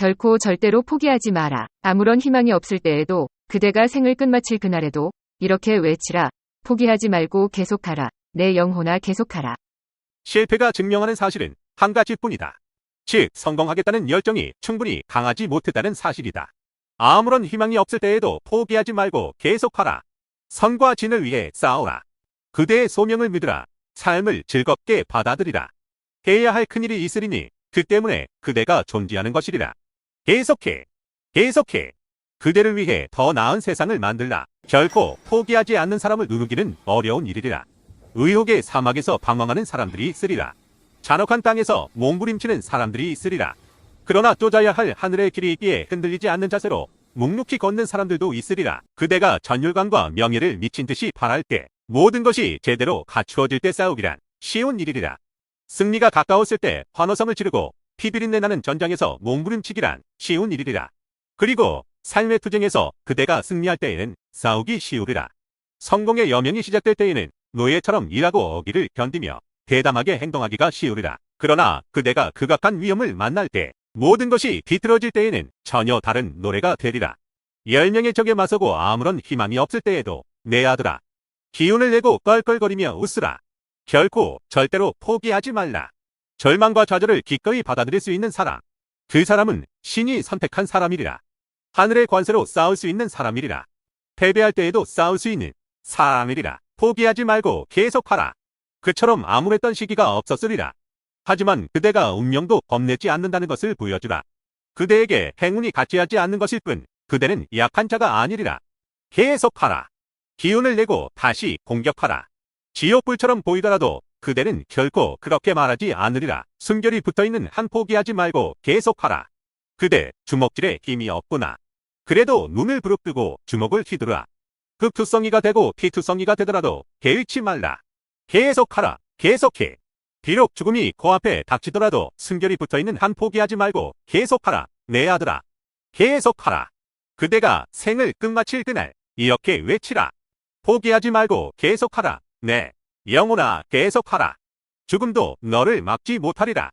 결코 절대로 포기하지 마라. 아무런 희망이 없을 때에도 그대가 생을 끝마칠 그날에도 이렇게 외치라. 포기하지 말고 계속하라. 내 영혼아 계속하라. 실패가 증명하는 사실은 한 가지뿐이다. 즉, 성공하겠다는 열정이 충분히 강하지 못했다는 사실이다. 아무런 희망이 없을 때에도 포기하지 말고 계속하라. 선과 진을 위해 싸우라. 그대의 소명을 믿으라. 삶을 즐겁게 받아들이라. 해야 할 큰일이 있으리니 그 때문에 그대가 존재하는 것이리라. 계속해. 계속해. 그대를 위해 더 나은 세상을 만들라. 결코 포기하지 않는 사람을 누르기는 어려운 일이리라. 의혹의 사막에서 방황하는 사람들이 있으리라. 잔혹한 땅에서 몸부림치는 사람들이 있으리라. 그러나 쫓아야 할 하늘의 길이 있기에 흔들리지 않는 자세로 묵묵히 걷는 사람들도 있으리라. 그대가 전율관과 명예를 미친 듯이 바랄 때 모든 것이 제대로 갖추어질 때 싸우기란 쉬운 일이리라. 승리가 가까웠을 때 환호성을 지르고 피비린내 나는 전장에서 몸부림치기란 쉬운 일이리라. 그리고 삶의 투쟁에서 그대가 승리할 때에는 싸우기 쉬우리라. 성공의 여명이 시작될 때에는 노예처럼 일하고 어기를 견디며 대담하게 행동하기가 쉬우리라. 그러나 그대가 극악한 위험을 만날 때 모든 것이 비틀어질 때에는 전혀 다른 노래가 되리라. 열 명의 적에 맞서고 아무런 희망이 없을 때에도 내 아들아 기운을 내고 껄껄거리며 웃으라. 결코 절대로 포기하지 말라. 절망과 좌절을 기꺼이 받아들일 수 있는 사람. 그 사람은 신이 선택한 사람이리라. 하늘의 관세로 싸울 수 있는 사람이리라. 패배할 때에도 싸울 수 있는 사람이리라. 포기하지 말고 계속하라. 그처럼 암울했던 시기가 없었으리라. 하지만 그대가 운명도 겁내지 않는다는 것을 보여주라. 그대에게 행운이 같이 하지 않는 것일 뿐 그대는 약한 자가 아니리라. 계속하라. 기운을 내고 다시 공격하라. 지옥불처럼 보이더라도 그대는 결코 그렇게 말하지 않으리라. 순결이 붙어있는 한 포기하지 말고 계속하라. 그대 주먹질에 힘이 없구나. 그래도 눈을 부릅뜨고 주먹을 휘두르라. 극투성이가 되고 피투성이가 되더라도 개의치 말라. 계속하라. 계속해. 비록 죽음이 코앞에 닥치더라도 순결이 붙어있는 한 포기하지 말고 계속하라. 내 아들아. 계속하라. 그대가 생을 끝마칠 그날 이렇게 외치라. 포기하지 말고 계속하라. 네. 영혼아 계속하라. 죽음도 너를 막지 못하리라.